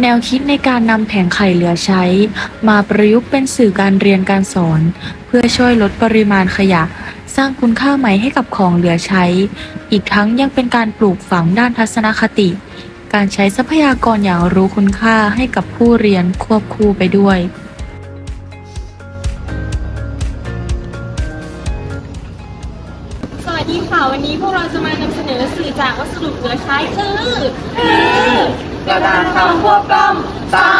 แนวคิดในการนำแผงไข่เหลือใช้ มาประยุกต์เป็นสื่อการเรียนการสอน เพื่อช่วยลดปริมาณขยะ สร้างคุณค่าใหม่ให้กับของเหลือใช้ อีกทั้งยังเป็นการปลูกฝังด้านทัศนคติ การใช้ทรัพยากรอย่างรู้คุณค่าให้กับผู้เรียนควบคู่ไปด้วยสวัสดีค่ะวันนี้พวกเราจะมานำเสนอสื่อจากวัสดุเหลือใช้คือ กระดาษคำควบกล้องตา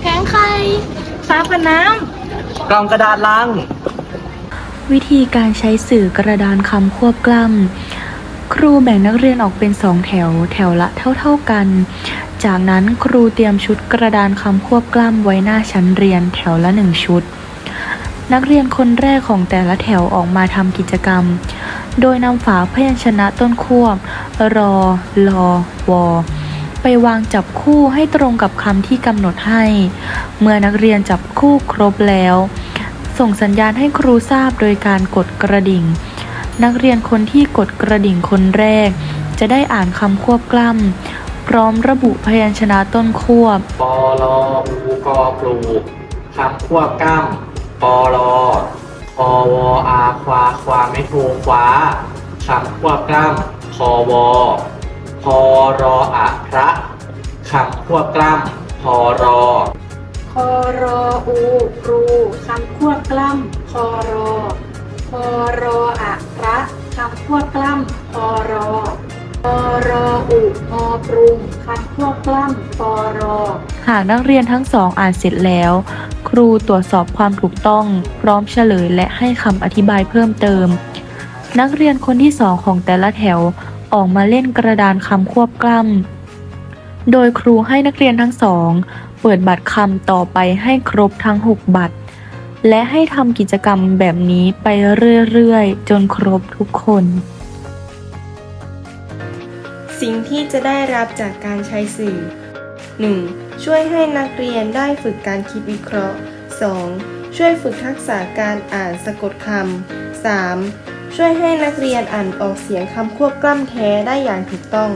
แผงไข่ฟ้าประน้กล่องกระดาษลัง วิธีการใช้สื่อกระดานคำควบกล้ำครูแบ่งนักเรียนออกเป็นสองแถว แถวละเท่าๆกัน จากนั้นครูเตรียมชุดกระดานคำควบกล้ำไว้หน้าชั้นเรียนแถวละหนึ่งชุด นักเรียนคนแรกของแต่ละแถวออกมาทำกิจกรรม โดยนำฝาพยัญชนะต้นควบ รอ ลอ วอ ไปวางจับคู่ให้ตรงกับคำที่กำหนดให้ เมื่อนักเรียนจับคู่ครบแล้ว ส่งสัญญาณให้ครูทราบโดยการกดกระดิ่ง นักเรียนคนที่กดกระดิ่งคนแรก จะได้อ่านคำควบกล้ำพร้อมระบุพยัญชนะต้นควบปอลอปูกอปลูกคำควบกล้ำปอลอพอวอาควาควาไม่โทคว้าคำควบกล้ำพอวอ พอรออะพระคำควบกล้ำพอรอำคอรออูปรูคำควบกล้ำคอรอคอรออะพระคำควบกล้ำคอรอคอรออูมอปรุงคำควบกล้ำคอรอหากนักเรียนทั้งสองอ่านเสร็จแล้ว ครูตรวจสอบความถูกต้อง พร้อมเฉลยและให้คำอธิบายเพิ่มเติม นักเรียนคนที่สองของแต่ละแถว ออกมาเล่นกระดานคำควบกล้ำ โดยครูให้นักเรียนทั้งสอง เปิดบัตรคำต่อไปให้ครบทั้ง 6 บัตร และให้ทำกิจกรรมแบบนี้ไปเรื่อยๆ จนครบทุกคน สิ่งที่จะได้รับจากการใช้สื่อ 1. ช่วยให้นักเรียนได้ฝึกการคิดวิเคราะห์ 2. ช่วยฝึกทักษะการอ่านสะกดคำ 3. ช่วยให้นักเรียนอ่านออกเสียงคำควบกล้ำแท้ได้อย่างถูกต้อง